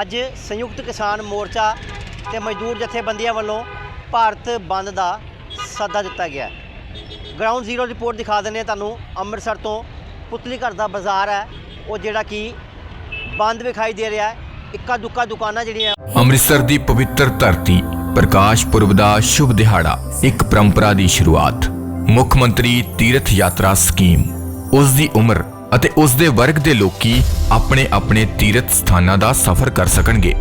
ਅੱਜ ਸੰਯੁਕਤ ਕਿਸਾਨ ਮੋਰਚਾ ਤੇ ਮਜ਼ਦੂਰ ਜਥੇਬੰਦੀਆਂ ਵੱਲੋਂ ਭਾਰਤ ਬੰਦ ਦਾ ਸੱਦਾ ਦਿੱਤਾ ਗਿਆ ਗਰਾਊਂਡ ਜ਼ੀਰੋ ਰਿਪੋਰਟ ਦਿਖਾ ਦਿੰਦੇ ਹਾਂ ਤੁਹਾਨੂੰ। ਅੰਮ੍ਰਿਤਸਰ ਤੋਂ ਪੁਤਲੀ ਘਰ ਦਾ ਬਾਜ਼ਾਰ ਹੈ। ਉਹ ਜਿਹੜਾ ਕਿ ਬੰਦ ਵਿਖਾਈ ਦੇ ਰਿਹਾ ਹੈ। ਇੱਕਾ ਦੁੱਕਾ ਦੁਕਾਨਾਂ ਜਿਹੜੀਆਂ ਅੰਮ੍ਰਿਤਸਰ ਦੀ ਪਵਿੱਤਰ ਧਰਤੀ, ਪ੍ਰਕਾਸ਼ ਪੁਰਬ ਦਾ ਸ਼ੁਭ ਦਿਹਾੜਾ, ਇੱਕ ਪਰੰਪਰਾ ਦੀ ਸ਼ੁਰੂਆਤ। ਮੁੱਖ ਮੰਤਰੀ ਤੀਰਥ ਯਾਤਰਾ ਸਕੀਮ। ਉਸ ਦੀ ਉਮਰ ਅਤੇ ਉਸ ਦੇ ਵਰਗ ਦੇ ਲੋਕੀ ਆਪਣੇ ਆਪਣੇ ਤੀਰਥ ਸਥਾਨਾਂ ਦਾ ਸਫ਼ਰ ਕਰ ਸਕਣਗੇ।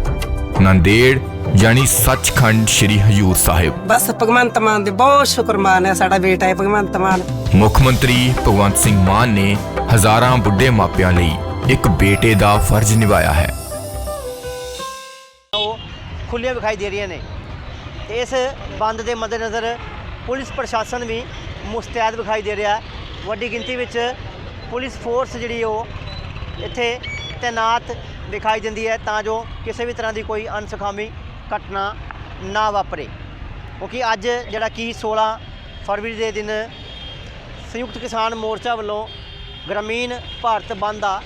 ਨੰਦੇੜ ਯਾਨੀ ਸੱਚਖੰਡ ਸ੍ਰੀ ਹਜੂਰ ਸਾਹਿਬ। ਬਸ ਭਗਵੰਤ ਮਾਨ ਦੇ ਬਹੁਤ ਸ਼ੁਕਰਮਾਨ ਹੈ ਸਾਡਾ ਬੇਟਾ ਹੈ ਭਗਵੰਤ ਮਾਨ। ਮੁੱਖ ਮੰਤਰੀ ਭਗਵੰਤ ਸਿੰਘ ਮਾਨ ਨੇ ਹਜ਼ਾਰਾਂ ਬੁੱਢੇ ਮਾਪਿਆਂ ਲਈ ਇੱਕ ਬੇਟੇ ਦਾ ਫਰਜ਼ ਨਿਭਾਇਆ ਹੈ। ਉਹ ਖੁੱਲੀਆਂ ਵਿਖਾਈ ਦੇ ਰਹੀਆਂ ਨੇ। ਇਸ ਬੰਦ ਦੇ ਮੱਦੇਨਜ਼ਰ ਪੁਲਿਸ ਪ੍ਰਸ਼ਾਸਨ ਵੀ ਮੁਸਤੈਦ ਵਿਖਾਈ ਦੇ ਰਿਹਾ। ਵੱਡੀ ਗਿਣਤੀ ਵਿੱਚ ਪੁਲਿਸ ਫੋਰਸ ਜਿਹੜੀ ਉਹ ਇੱਥੇ ਤੈਨਾਤ ਦਿਖਾਈ ਦਿੰਦੀ ਹੈ ਤਾਂ ਜੋ ਕਿਸੇ ਵੀ ਤਰ੍ਹਾਂ ਦੀ ਕੋਈ ਅਨਸਖਾਮੀ ਘਟਨਾ ਨਾ ਵਾਪਰੇ। ਕਿਉਂਕਿ ਅੱਜ ਜਿਹੜਾ ਕਿ 16 ਫਰਵਰੀ ਦੇ ਦਿਨ ਸੰਯੁਕਤ ਕਿਸਾਨ ਮੋਰਚਾ ਵੱਲੋਂ ਗ੍ਰਾਮੀਣ ਭਾਰਤ ਬੰਦ ਦਾ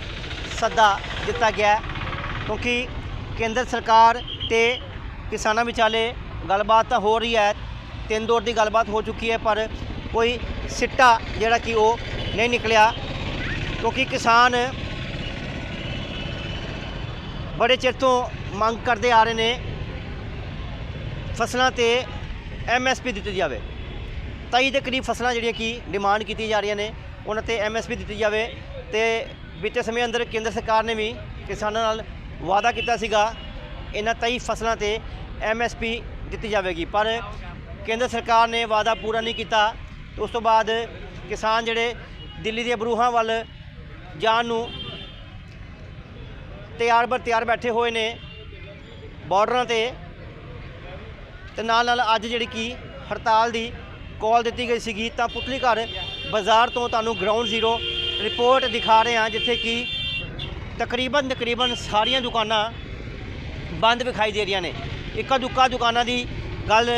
ਸੱਦਾ ਦਿੱਤਾ ਗਿਆ ਕਿਉਂਕਿ ਕੇਂਦਰ ਸਰਕਾਰ ਤੇ ਕਿਸਾਨਾਂ ਵਿਚਾਲੇ ਗੱਲਬਾਤ ਤਾਂ ਹੋ ਰਹੀ ਹੈ। ਤਿੰਨ ਦੌਰ ਦੀ ਗੱਲਬਾਤ ਹੋ ਚੁੱਕੀ ਹੈ, ਪਰ ਕੋਈ ਸਿੱਟਾ ਜਿਹੜਾ ਕਿ ਉਹ ਨਹੀਂ ਨਿਕਲਿਆ। ਕਿਉਂਕਿ ਕਿਸਾਨ ਬੜੇ ਚਿਰ ਤੋਂ ਮੰਗ ਕਰਦੇ ਆ ਰਹੇ ਨੇ ਫਸਲਾਂ ਤੇ ਐਮਐਸਪੀ ਦਿੱਤੀ ਜਾਵੇ। ਤਈ ਦੇ ਕਰੀਬ ਫਸਲਾਂ ਜਿਹੜੀਆਂ ਕਿ ਡਿਮਾਂਡ ਕੀਤੀ ਜਾ ਰਹੀਆਂ ਨੇ, ਉਹਨਾਂ ਤੇ ਐਮਐਸਪੀ ਦਿੱਤੀ ਜਾਵੇ ਤੇ ਬੀਤੇ ਸਮੇਂ ਅੰਦਰ ਕੇਂਦਰ ਸਰਕਾਰ ਨੇ ਵੀ ਕਿਸਾਨਾਂ ਨਾਲ ਵਾਅਦਾ ਕੀਤਾ ਸੀਗਾ, ਇਹਨਾਂ ਤਈ ਫਸਲਾਂ ਤੇ ਐਮਐਸਪੀ ਦਿੱਤੀ ਜਾਵੇਗੀ। ਪਰ ਕੇਂਦਰ ਸਰਕਾਰ ਨੇ ਵਾਅਦਾ ਪੂਰਾ ਨਹੀਂ ਕੀਤਾ। ਉਸ ਤੋਂ ਬਾਅਦ ਕਿਸਾਨ ਜਿਹੜੇ ਦਿੱਲੀ ਦੀਆਂ ਬਰੂਹਾਂ ਵੱਲ ਜਾਣ ਨੂੰ ਤਿਆਰ ਬਰ ਤਿਆਰ ਬੈਠੇ ਹੋਏ ਨੇ ਬਾਰਡਰਾਂ ਤੇ। ਤੇ ਨਾਲ ਨਾਲ ਅੱਜ ਜਿਹੜੀ ਕੀ ਹੜਤਾਲ ਦੀ ਕਾਲ ਦਿੱਤੀ ਗਈ ਸੀਗੀ ਤਾਂ ਪੁਤਲੀ ਘਰ ਬਾਜ਼ਾਰ ਤੋਂ ਤੁਹਾਨੂੰ ਗਰਾਊਂਡ ਜ਼ੀਰੋ ਰਿਪੋਰਟ ਦਿਖਾ ਰਹੇ ਹਾਂ, ਜਿੱਥੇ ਕਿ ਤਕਰੀਬਨ ਤਕਰੀਬਨ ਸਾਰੀਆਂ ਦੁਕਾਨਾਂ ਬੰਦ ਵਿਖਾਈ ਦੇ ਰਹੀਆਂ ਨੇ। ਇੱਕਾ ਦੁੱਕਾ ਦੁਕਾਨਾਂ ਦੀ ਗੱਲ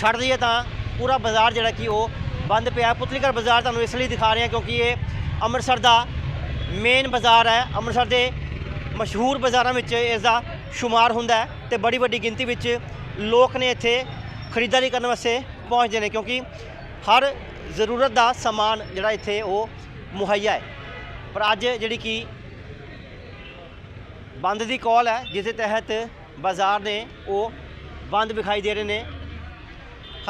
ਛੱਡ ਦਈਏ ਤਾਂ ਪੂਰਾ ਬਾਜ਼ਾਰ ਜਿਹੜਾ ਕਿ ਉਹ ਬੰਦ ਪਿਆ। ਪੁਤਲੀ ਘਰ ਬਾਜ਼ਾਰ ਤੁਹਾਨੂੰ ਇਸ ਲਈ ਦਿਖਾ ਰਹੇ ਹਾਂ ਕਿਉਂਕਿ ਇਹ ਅੰਮ੍ਰਿਤਸਰ ਦਾ ਮੇਨ ਬਾਜ਼ਾਰ ਹੈ। ਅੰਮ੍ਰਿਤਸਰ ਦੇ ਮਸ਼ਹੂਰ ਬਾਜ਼ਾਰਾਂ ਵਿੱਚ ਇਸ ਦਾ ਸ਼ੁਮਾਰ ਹੁੰਦਾ ਹੈ ਤੇ ਬੜੀ ਵੱਡੀ ਗਿਣਤੀ ਵਿੱਚ ਲੋਕ ਨੇ ਇੱਥੇ ਖਰੀਦਦਾਰੀ ਕਰਨ ਵਾਸਤੇ ਪਹੁੰਚਦੇ ਨੇ ਕਿਉਂਕਿ ਹਰ ਜ਼ਰੂਰਤ ਦਾ ਸਮਾਨ ਜਿਹੜਾ ਇੱਥੇ ਉਹ ਮੁਹੱਈਆ ਹੈ। ਪਰ ਅੱਜ ਜਿਹੜੀ ਕਿ ਬੰਦ ਦੀ ਕਾਲ ਹੈ ਜਿਸ ਦੇ ਤਹਿਤ ਬਾਜ਼ਾਰ ਨੇ ਉਹ ਬੰਦ ਵਿਖਾਈ ਦੇ ਰਹੇ ਨੇ।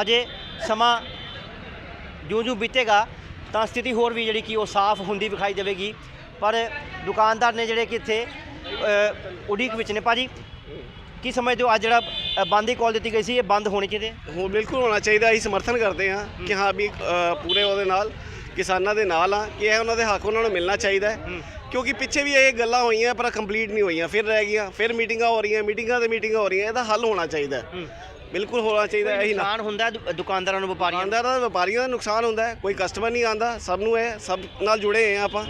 ਹਜੇ ਸਮਾਂ ਜਿਉਂ-ਜਿਉਂ ਬੀਤੇਗਾ। ਤਾਂ ਸਥਿਤੀ ਹੋਰ ਵੀ ਜਿਹੜੀ ਕਿ ਉਹ ਸਾਫ਼ ਹੁੰਦੀ ਵਿਖਾਈ ਦੇਵੇਗੀ। ਪਰ ਦੁਕਾਨਦਾਰ ਨੇ ਜਿਹੜੇ ਕਿ ਇੱਥੇ ਉਡੀਕ ਵਿੱਚ ਨੇ। ਭਾਜੀ ਕੀ ਸਮਝਦੇ ਹੋ ਅੱਜ ਜਿਹੜਾ ਬੰਦ ਦੀ ਕਾਲ ਦਿੱਤੀ ਗਈ ਸੀ ਇਹ ਬੰਦ ਹੋਣੀ ਚਾਹੀਦੀ ਹੈ? ਹੋ ਬਿਲਕੁਲ ਹੋਣਾ ਚਾਹੀਦਾ। ਅਸੀਂ ਸਮਰਥਨ ਕਰਦੇ ਹਾਂ ਕਿ ਹਾਂ ਵੀ ਪੂਰੇ ਉਹਦੇ ਨਾਲ ਕਿਸਾਨਾਂ ਦੇ ਨਾਲ ਆ ਕਿ ਇਹ ਉਹਨਾਂ ਦੇ ਹੱਕ ਉਹਨਾਂ ਨੂੰ ਮਿਲਣਾ ਚਾਹੀਦਾ ਕਿਉਂਕਿ ਪਿੱਛੇ ਵੀ ਇਹ ਗੱਲਾਂ ਹੋਈਆਂ ਪਰ ਕੰਪਲੀਟ ਨਹੀਂ ਹੋਈਆਂ। ਫਿਰ ਰਹਿ ਗਈਆਂ ਫਿਰ ਮੀਟਿੰਗਾਂ ਹੋ ਰਹੀਆਂ ਮੀਟਿੰਗਾਂ ਤੇ ਮੀਟਿੰਗਾਂ ਹੋ ਰਹੀਆਂ। ਇਹਦਾ ਹੱਲ ਹੋਣਾ ਚਾਹੀਦਾ। ਬਿਲਕੁਲ ਹੋਣਾ ਚਾਹੀਦਾ ਇਹੀ ਨਾ। ਨੁਕਸਾਨ ਹੁੰਦਾ ਹੈ ਦੁ- ਦੁਕਾਨਦਾਰਾਂ ਨੂੰ ਵਪਾਰੀਆਂ ਨੂੰ? ਦੁਕਾਨਦਾਰਾਂ ਦਾ ਵਪਾਰੀਆਂ ਦਾ ਨੁਕਸਾਨ ਹੁੰਦਾ ਹੈ ਕੋਈ ਕਸਟਮਰ ਨਹੀਂ ਆਂਦਾ ਸਭ ਨੂੰ ਇਹ ਸਭ ਨਾਲ ਜੁੜੇ ਹੋਏ ਆ ਆਪਾਂ।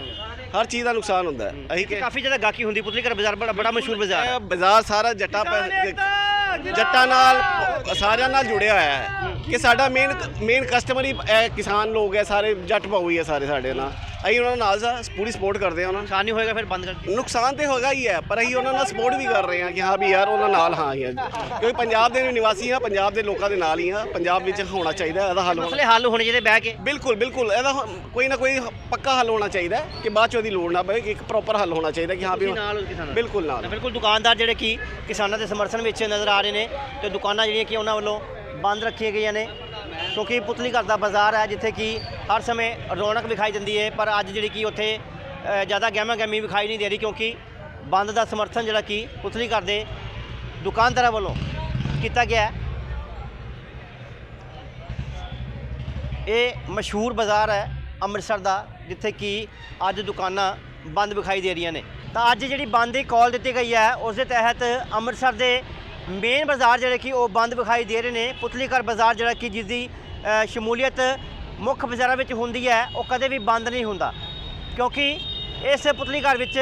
ਹਰ ਚੀਜ਼ ਦਾ ਨੁਕਸਾਨ ਹੁੰਦਾ ਹੈ ਅਸੀਂ ਕਿ ਕਾਫੀ ਜ਼ਿਆਦਾ ਗਾਹਕੀ ਹੁੰਦੀ ਪੁਤਲੀ ਘਰ ਬਾਜ਼ਾਰ ਬੜਾ ਬੜਾ ਮਸ਼ਹੂਰ ਬਾਜ਼ਾਰ ਹੈ। ਇਹ ਬਾਜ਼ਾਰ ਸਾਰਾ ਜੱਟਾਂ ਪੈ- ਜੱਟਾਂ ਨਾਲ ਸਾਰਿਆਂ ਨਾਲ ਜੁੜਿਆ ਹੋਇਆ ਹੈ। ਕਿ ਸਾਡਾ ਮੇਨ ਮੇਨ ਕਸਟਮਰ ਹੀ ਇਹ ਕਿਸਾਨ ਲੋਕ ਹੈ ਸਾਰੇ ਜੱਟ ਭਾਊ ਹੀ ਹੈ ਸਾਰੇ ਸਾਡੇ ਨਾਲ। ਅਸੀਂ ਉਹਨਾਂ ਨਾਲ ਸਾ- ਪੂਰੀ ਸਪੋਰਟ ਕਰਦੇ ਹਾਂ ਉਹਨਾਂ ਨੁਕਸਾਨ ਨਹੀਂ ਹੋਏਗਾ ਫਿਰ ਬੰਦ ਕਰ ਨੂੰ ਨੁਕਸਾਨ ਤੇ ਹੋਗਾ ਹੀ ਹੈ ਪਰ ਅਸੀਂ ਉਹਨਾਂ ਨਾਲ ਸਪੋਰਟ ਵੀ ਕਰ ਰਹੇ ਹਾਂ ਕਿ ਹਾਂ ਵੀ ਯਾਰ ਉਹਨਾਂ ਨਾਲ ਹਾਂ ਹੀ ਹਾਂ ਕਿਉਂਕਿ ਪੰਜਾਬ ਦੇ ਨਿਵਾਸੀ ਆ ਪੰਜਾਬ ਦੇ ਲੋਕਾਂ ਦੇ ਨਾਲ ਹੀ ਆ। ਪੰਜਾਬ ਵਿੱਚ ਹੋਣਾ ਚਾਹੀਦਾ ਇਹਦਾ ਹੱਲ ਹੋਣਾ ਮਸਲੇ ਹੱਲ ਹੋਣੇ ਚਾਹੀਦੇ ਬਹਿ ਕੇ। ਬਿਲਕੁਲ ਬਿਲਕੁਲ। ਇਹਦਾ ਹ- ਕੋਈ ਨਾ ਕੋਈ ਪੱਕਾ ਹੱਲ ਹੋਣਾ ਚਾਹੀਦਾ ਹੈ ਕਿ ਬਾਅਦ ਚ ਉਹਦੀ ਲੋੜ ਨਾ ਪਵੇ ਕਿ ਇੱਕ ਪ੍ਰੋਪਰ ਹੱਲ ਹੋਣਾ ਚਾਹੀਦਾ ਕਿ ਹਾਂ ਵੀ ਤੁਸੀਂ ਨਾਲ ਹੋ ਕਿਸਾਨਾਂ ਦੇ? ਬਿਲਕੁਲ ਨਾਲ। ਤਾਂ ਬਿਲਕੁਲ ਦੁਕਾਨਦਾਰ ਜਿਹੜੇ ਕਿ ਕਿਸਾਨਾਂ ਦੇ ਸਮਰਥਨ ਵਿੱਚ ਨਜ਼ਰ ਆ ਰਹੇ ਨੇ ਤੇ ਦੁਕਾਨਾਂ ਜਿਹੜੀਆਂ ਕਿ ਉਹਨਾਂ ਵੱਲੋਂ ਬੰਦ ਰੱਖੀਆਂ ਗਈਆਂ ਨੇ। ਕਿਉਂਕਿ ਪੁਤਲੀ ਘਰ ਦਾ ਬਾਜ਼ਾਰ ਹੈ ਜਿੱਥੇ ਕਿ ਹਰ ਸਮੇਂ ਰੌਣਕ ਵਿਖਾਈ ਦਿੰਦੀ ਹੈ, ਪਰ ਅੱਜ ਜਿਹੜੀ ਕਿ ਉੱਥੇ ਜ਼ਿਆਦਾ ਗਹਿਮਾ ਗਹਿਮੀ ਵਿਖਾਈ ਨਹੀਂ ਦੇ ਰਹੀ ਕਿਉਂਕਿ ਬੰਦ ਦਾ ਸਮਰਥਨ ਜਿਹੜਾ ਕਿ ਪੁਤਲੀ ਘਰ ਦੇ ਦੁਕਾਨਦਾਰਾਂ ਵੱਲੋਂ ਕੀਤਾ ਗਿਆ ਹੈ। ਇਹ ਮਸ਼ਹੂਰ ਬਾਜ਼ਾਰ ਹੈ ਅੰਮ੍ਰਿਤਸਰ ਦਾ, ਜਿੱਥੇ ਕਿ ਅੱਜ ਦੁਕਾਨਾਂ ਬੰਦ ਵਿਖਾਈ ਦੇ ਰਹੀਆਂ ਨੇ। ਤਾਂ ਅੱਜ ਜਿਹੜੀ ਬੰਦ ਦੀ ਕਾਲ ਦਿੱਤੀ ਗਈ ਹੈ, ਉਸ ਦੇ ਤਹਿਤ ਅੰਮ੍ਰਿਤਸਰ ਦੇ ਮੇਨ ਬਾਜ਼ਾਰ ਜਿਹੜੇ ਕਿ ਉਹ ਬੰਦ ਵਿਖਾਈ ਦੇ ਰਹੇ ਨੇ। ਪੁਤਲੀ ਘਰ ਬਾਜ਼ਾਰ ਜਿਹੜਾ ਕਿ ਜਿਸ ਦੀ ਸ਼ਮੂਲੀਅਤ ਮੁੱਖ ਬਾਜ਼ਾਰਾਂ ਵਿੱਚ ਹੁੰਦੀ ਹੈ, ਉਹ ਕਦੇ ਵੀ ਬੰਦ ਨਹੀਂ ਹੁੰਦਾ। ਕਿਉਂਕਿ ਇਸ ਪੁਤਲੀ ਘਰ ਵਿੱਚ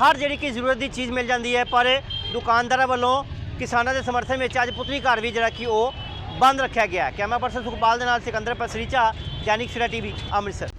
ਹਰ ਜਿਹੜੀ ਕਿ ਜ਼ਰੂਰਤ ਦੀ ਚੀਜ਼ ਮਿਲ ਜਾਂਦੀ ਹੈ, ਪਰ ਦੁਕਾਨਦਾਰਾਂ ਵੱਲੋਂ ਕਿਸਾਨਾਂ ਦੇ ਸਮਰਥਨ ਵਿੱਚ ਅੱਜ ਪੁਤਲੀ ਘਰ ਵੀ ਜਿਹੜਾ ਕਿ ਉਹ ਬੰਦ ਰੱਖਿਆ ਗਿਆ ਹੈ। ਕੈਮਰਾ ਪਰਸਨ ਸੁਖਪਾਲ ਦੇ ਨਾਲ ਸਿਕੰਦਰ ਪਸਰੀਚਾ ਜੈਨਿਕ ਸਿਰਾ ਟੀਵੀ, ਅੰਮ੍ਰਿਤਸਰ।